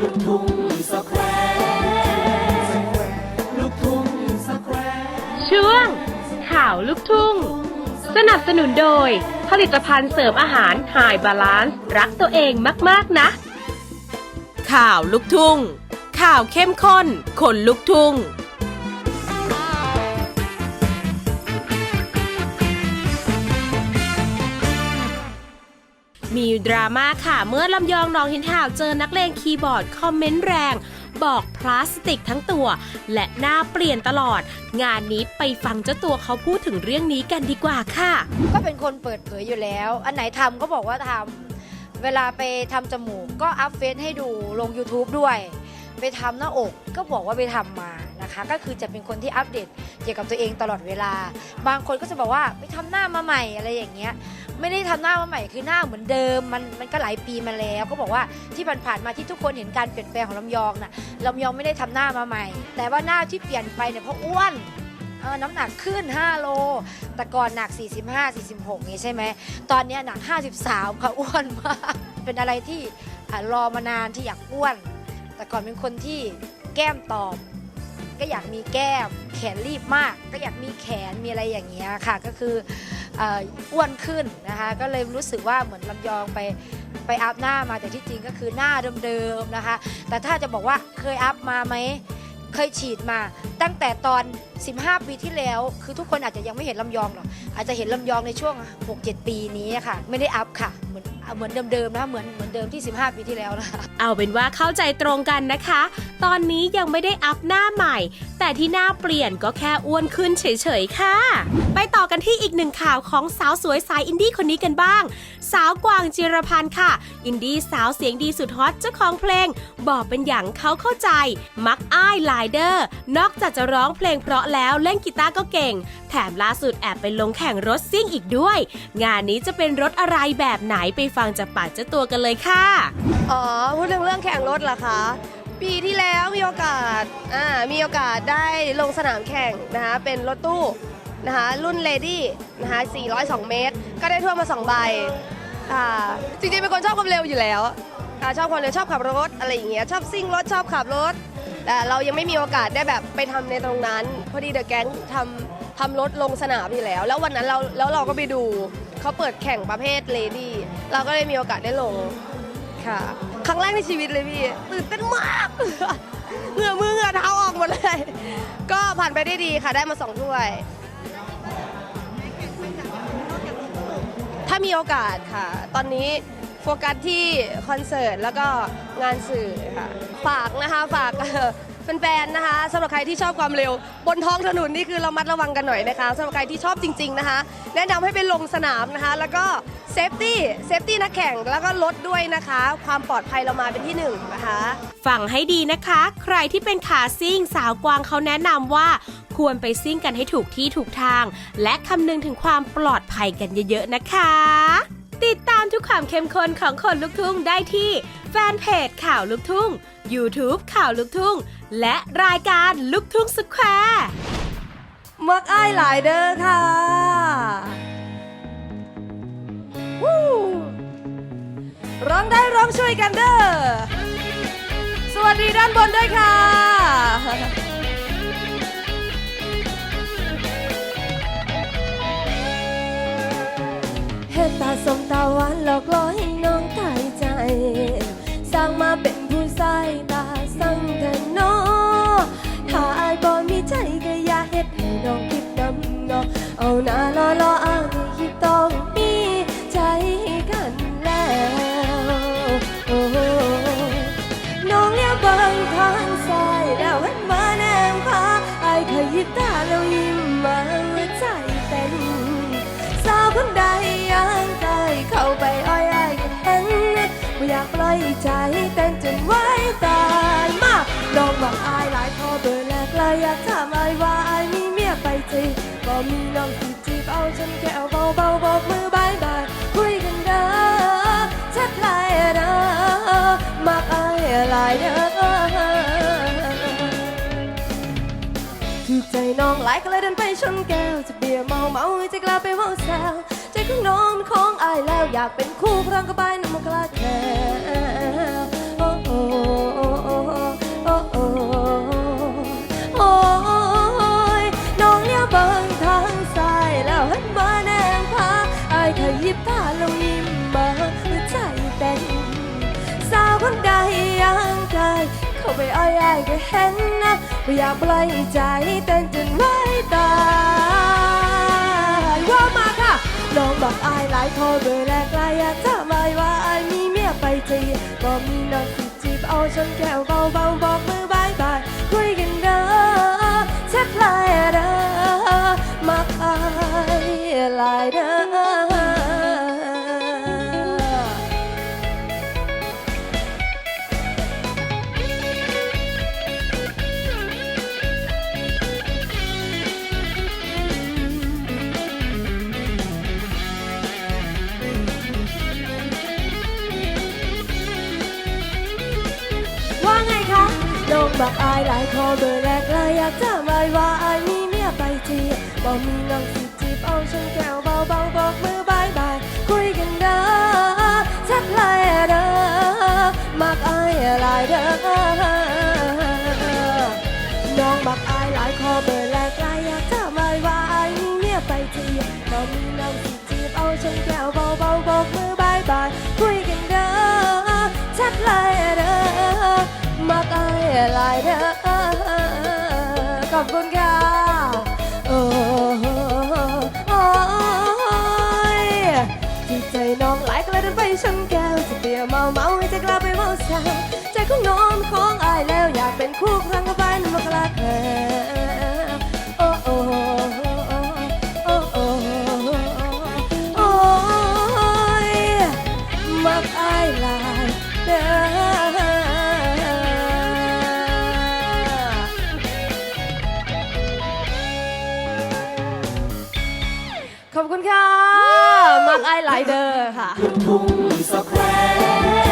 ลูกทุ่งสแควร์ลูกทุ่งสแควร์ช่วง ข่าวลูกทุ่ง สนับสนุนโดย ผลิตภัณฑ์เสริมอาหารหายบาลานซ์รักตัวเองมาก ๆ นะ ข่าวลูกทุ่ง ข่าวเข้มข้น คนลุกทุ่ง มีดราม่าค่ะ เมื่อลำยองน้องหินห่าวเจอนักเลงคีย์บอร์ดคอมเมนต์แรง บอกพลาสติกทั้งตัว และหน้าเปลี่ยนตลอด งานนี้ไปฟังเจ้าตัวเขาพูดถึงเรื่องนี้กันดีกว่าค่ะ ก็เป็นคนเปิดเผยอยู่แล้ว อันไหนทำก็บอกว่าทำเวลาไปทำจมูกก็อัพเฟซให้ดูลง YouTube ด้วย ไปทำหน้าอกก็บอกว่าไปทำมานะคะ ก็คือจะเป็นคนที่อัปเดตเกี่ยวกับตัวเองตลอดเวลา บางคนก็จะบอกว่าไปทำหน้ามาใหม่อะไรอย่างเงี้ย ไม่ได้ทำหน้ามาใหม่คือหน้าเหมือนเดิมมันมันก็หลายปีมาแล้ว ก็บอกว่าที่ผ่านๆมาที่ทุกคนเห็นการเปลี่ยนแปลงของลำยองน่ะลำยองไม่ได้ทำหน้ามาใหม่ แต่ว่าหน้าที่เปลี่ยนไปเนี่ยเพราะอ้วนน้ำหนักขึ้น 5 โล แต่ก่อนหนัก 45 46นี่ใช่ไหม ตอนเนี้ยหนัก 53 ค่ะอ้วนมาก เป็นอะไรที่รอมานานที่อยากอ้วน แต่ก่อนเป็นคนที่แก้มตอบ ก็อยากมีแก้ม แขนรีบมาก ก็อยากมีแขน มีอะไรอย่างเงี้ยค่ะ ก็คือ อ้วนขึ้นนะคะก็เลยรู้สึกว่าเหมือนลำยองไปไปอัพหน้ามาแต่ที่จริงก็คือหน้าเดิมๆนะคะ แต่ถ้าจะบอกว่าเคยอัพมาไหมเคยฉีดมาตั้งแต่ตอน 15 ปีที่แล้ว คือทุกคนอาจจะยังไม่เห็นลำยองหรอกอาจจะเห็นลำยองในช่วง 6-7 ปีนี้ค่ะ ไม่ได้อัพค่ะเหมือน เหมือนเดิมๆนะเหมือนเหมือนเดิมที่ 15 ปีที่แล้วนะคะเอาเป็นว่าเข้าใจตรงกันนะคะ ตอนนี้ยังไม่ได้อัพหน้าใหม่ แต่ที่หน้าเปลี่ยนก็แค่อ้วนขึ้นเฉยๆค่ะ ไปต่อกันที่อีกหนึ่งข่าวของสาวสวยสายอินดี้คนนี้กันบ้าง สาวกวางจิรพันธ์ค่ะ อินดี้สาวเสียงดีสุดฮอตเจ้าของเพลง บอกเป็นอย่างเขาเข้าใจ มักอ้ายไลเดอร์ นอกจากจะร้องเพลงเพราะแล้วเล่นกีตาร์ก็เก่ง แถมล่าสุดแอบไปลงแข่งรถซิ่งอีกด้วย งานนี้จะเป็นรถอะไรแบบไหนไปฟังจากปากเจ้าตัวกันเลยค่ะ อ๋อ พูดถึงเรื่องแข่งรถเหรอคะ ปีที่แล้วมีโอกาส อ่า มีโอกาสได้ลงสนามแข่งนะคะ เป็นรถตู้นะคะ รุ่นเลดี้นะคะ 402 เมตร ก็ได้ถ้วมา2ใบ ค่ะ จริงๆ เป็นคนชอบความเร็วอยู่แล้วค่ะชอบความเร็วชอบขับรถอะไรอย่างเงี้ย ชอบซิ่งรถ ชอบขับรถ แต่เรายังไม่มีโอกาสได้แบบไปทำในตรงนั้น พอดีเดอะแก๊งทำทำรถลงสนามอยู่แล้ว แล้ววันนั้นเราแล้วเราก็ไปดูเขาเปิดแข่งประเภทเลดี้ เราก็เลยมีโอกาสได้ลงค่ะ ครั้งแรกในชีวิตเลยพี่ตื่นเต้นมากเหงื่อมือเหงื่อเท้าออกหมดเลย ก็ผ่านไปได้ดีค่ะได้มาสองถ้วย ถ้ามีโอกาสค่ะ ตอนนี้ โฟกัสที่คอนเสิร์ตแล้วก็งานสื่อค่ะ ฝากนะคะฝากแฟนๆนะคะสำหรับใครที่ชอบความเร็ว บนท้องถนนนี่คือเรามัดระวังกันหน่อยนะคะสำหรับใครที่ชอบจริง ๆนะคะ แนะนำให้ไปลงสนามนะคะ แล้วก็เซฟตี้เซฟตี้นักแข่งแล้วก็รถด้วยนะคะ ความปลอดภัยเรามาเป็นที่หนึ่งนะคะฟังให้ดีนะคะ ใครที่เป็นขาซิ่งสาวกวางเขาแนะนำว่าควรไปซิ่งกันให้ถูกที่ถูกทาง และคำนึงถึงความปลอดภัยกันเยอะๆนะคะ ความเข้มข้นของคนลุกทุ่งได้ที่แฟนเพจข่าวลุกทุ่ง YouTube ข่าวลุกทุ่ง และรายการลุกทุ่งสแควร์มักอ้ายหลายเด้อค่ะวู้ร้องได้ร้องช่วยกันเด้อสวัสดีด้านบนด้วยค่ะ ตาสมตาหวานหลอกล่อให้น้องตายใจ สร้างมาเป็นผู้ชายตาสั่งกันเนาะถ้าอายบ่มีใจก็อย่าเฮ็ดให้น้องคิดดำเนาะเอาหน้าล้อ ใจเต้นจนไหวตายมาน้องบอกอายหลายพอเบอร์แรกเลยอยากถามอายว่าอายมีเมียไปจริงก็มีน้องที่จีบเอาฉันแก้วเบาเบาๆบอกมือบายบายคุยกันเด้อชัดลน์เด้อมักอายหลายเด้อ ถูกใจน้องหลายก็เลยเดินไปชนแก้ว จะเบียร์เมาเมาใจกลาไปเมาแซวใจของน้องมันของอายแล้วอยากเป็นคู่พร้องกระบายน้ำมันกลาแก้วโอ้ยน้องเลี้ยเบิ่งทางซ้ายแล้หันมาแนงพาอายขยิบตาลงยิ้มมาหัใจเต้นสาวคนใดยังไกเขาไปอ้อยอายก็เห็น ไม่อยากปล่อยใจเต้นจนไว้ตายว่ามาค่ะน้องบอกอายหลายโทรเบอร์แรกลายอยากจะไม่ว่าอายมีเมียไปจีก็มีน้องสิจีบเอาชนแก้วเบาเบาๆบอกมือบายบายคุยกันเด้อแชทไลน์เด้อมักอายลายเด้อ น้องบอกอายหลายคอเบอร์แรกเลยอยากจะไม่ว่าอายมีเมียไปจีบอกมีน้องสิจีบเอาชนแก้วเบาๆบาบอกมือบายบายคุยกันเด้อชัดเลยเด้อมักอายหลายเด้อน้องบักอายหลายคอเบอร์แรกเลยอยากจะไม่ว่าอายมีเมียไปจีบอกมีน้องสิจีบเอาชนแก้วเบาๆบอกมือบายบายคุย หลายเด้อขอบคุณค่ะโอ้โอ้ยจิตใจน้องหลายก็เลยเดินไปชนแก ขอบคุณค่ะ มักไอไลเดอร์ค่ะ ทุ่งสแควร์